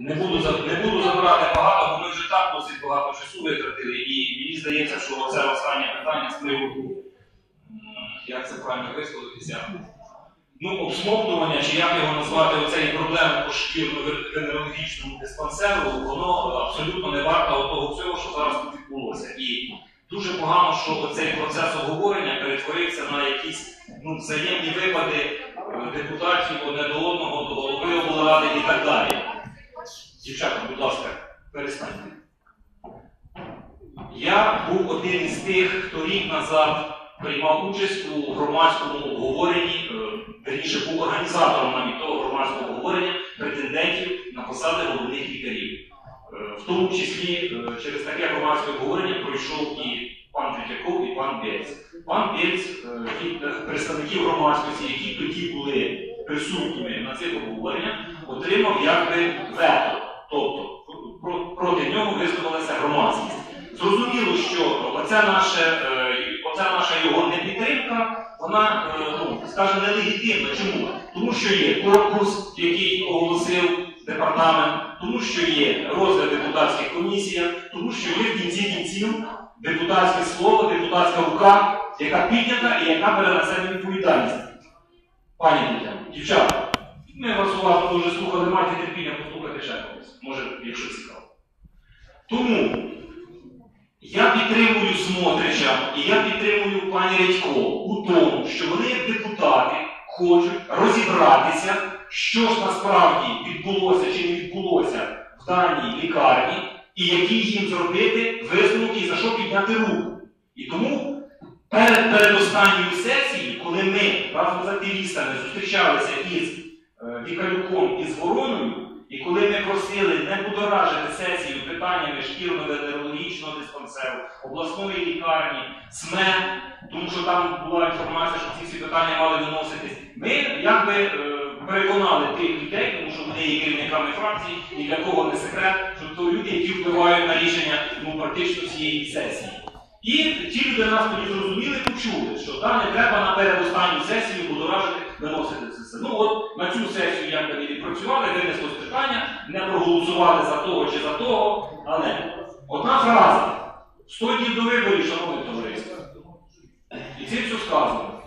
Не буду, не буду забирати багато, бо ми вже так досить багато часу витратили, і мені здається, що це останнє питання з приводу, як це правильно висловитися, ну, обсмоктування, чи як його назвати, оцеї проблеми по шкірно-венерологічному диспансеру, воно абсолютно не варто того всього, що зараз тут відбулося. І дуже погано, що цей процес обговорення перетворився на якісь ну, взаємні випади е, депутатів одне до одного, до голови облради і так далі. Дівчата, будь ласка, перестаньте. Я був один із тих, хто рік назад приймав участь у громадському обговоренні, е, верніше був організатором навіть того громадського обговорення претендентів на посади головних лікарів. Е, В тому числі е, через таке громадське обговорення пройшов і пан Третьяков, і пан Бєць. Пан Бєць від представників громадськості, які тоді були присутніми на цих обговореннях, отримав якби вето. Тобто проти нього висловилася громадськість. Зрозуміло, що оця наша, е, оця наша його непідтримка, вона, е, ну, скажімо, нелегітимна. Чому? Тому що є корпус, який оголосив департамент, тому що є розгляд депутатських комісій, тому що є в кінці кінців депутатське слово, депутатська рука, яка піднята і яка себе відповідальність. Пані дівчата, ми вас уважно дуже слухали, майте терпіння послухати ще когось, може, якщо цікаво. Тому я підтримую Смотрича і я підтримую пані Редько у тому, що вони, як депутати, хочуть розібратися, що ж насправді відбулося чи не відбулося в даній лікарні, і які їм зробити висновки і за що підняти руку. І тому перед передостанньою сесією, коли ми разом з активістами зустрічалися із Вікалюком і з Вороною, і коли ми просили не будоражити сесію питаннями шкірно-венерологічного диспансеру, обласної лікарні, СМЕ, тому що там була інформація, що ці всі питання мали виноситись, ми якби е, переконали тих людей, тому що вони є керівниками фракції, ні для кого не секрет, що то люди, які впливають на рішення ну, практично цієї сесії. І ті люди нас тоді зрозуміли, почули, що там не треба на передостанню сесію будоражити, виносити це все. Ну от на цю сесію як вони відпрацювали, винесло питання, не проголосували за того чи за того. Але одна фраза: Сто днів до виборів, шановне товариство. І цим все сказано.